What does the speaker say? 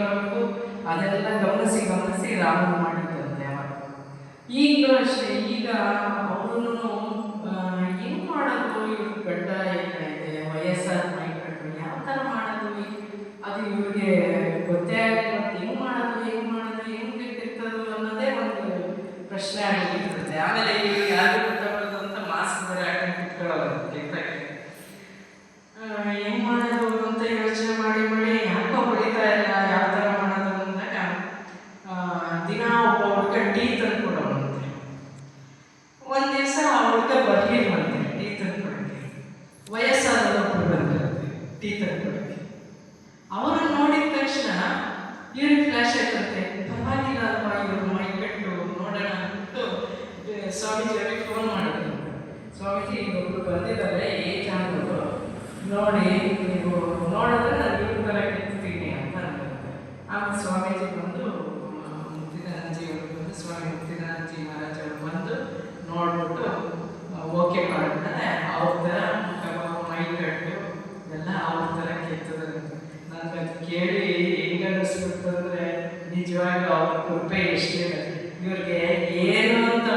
ಬರಬೇಕು ಅದೆಲ್ಲ ಗಮನಿಸಿ ಗಮನಿಸಿ ರಾಮ ಮಾಡಿದ್ದಂತೆ ಅವಾಗ. ಈಗಲೂ ಅಷ್ಟೇ, ಈಗ ಅವರು ಏನು ಮಾಡೋದು? ಇವ್ರ ಗಡ್ಡ ಇದೆ? ವಯಸ್ಸಾದ ಮೈಕಟ್ಟು ಯಾವ ಥರ ಮಾಡೋದು? ಅದು ಇವ್ರಿಗೆ ಗೊತ್ತೇ ಆಗಿಲ್ಲ. ಹೆಂಗೆ ಮಾಡೋದು ಹೆಂಗೆ ಮಾಡೋದು, ಹೆಂಗೆ ಇರ್ತದೋ ಅನ್ನೋದೇ ಒಂದು ಪ್ರಶ್ನೆ ಆಗಿರ್ತದೆ ಆಮೇಲೆ ದಿನ ಒಬ್ಬ ಹುಡುಗ ಟೀ ತಂದು ಕೊಡೋವಂತೆ ಒಂದು ದಿವಸ ಆ ಹುಡುಗ ಬರ್ಲಿಲ್ವಂತೆ ಟೀ ತಂದು ಕೊಡೋಕ್ಕೆ ವಯಸ್ಸಾದ ಒಬ್ಬರು ಬಂದಿರುತ್ತೆ, ಟೀ ತಂದು ಕೊಡೋಕ್ಕೆ ಅವರು ನೋಡಿದ ತಕ್ಷಣ, ಇವ್ರಿಗೆ ಫ್ಲಾಶ್ ಆಗುತ್ತೆ ಪರವಾಗಿಲ್ಲ ಅಲ್ವಾ ಮೈ ಕಟ್ಟು ನೋಡೋಣ ಅಂದ್ಬಿಟ್ಟು ಸ್ವಾಮೀಜಿ ಅವರಿಗೆ ಫೋನ್ ಮಾಡಿದ್ರು. ಸ್ವಾಮೀಜಿ ಒಬ್ಬರು ಬಂದಿದ್ದಾರೆ, ಏಜ್ ಆಗೋದು. ನೋಡಿ ಥರ ಕೇಳ್ತದಂತೆ ನನ್ಗೆ ಅದು ಕೇಳಿ ಹೆಂಗೆ ಅನ್ನಿಸ್ಬಿಡ್ತು ಅಂದರೆ ನಿಜವಾಗಿ ಅವ್ರ ಕೃಪೆ ಎಷ್ಟೇ ಇವ್ರಿಗೆ ಏನು ಅಂತ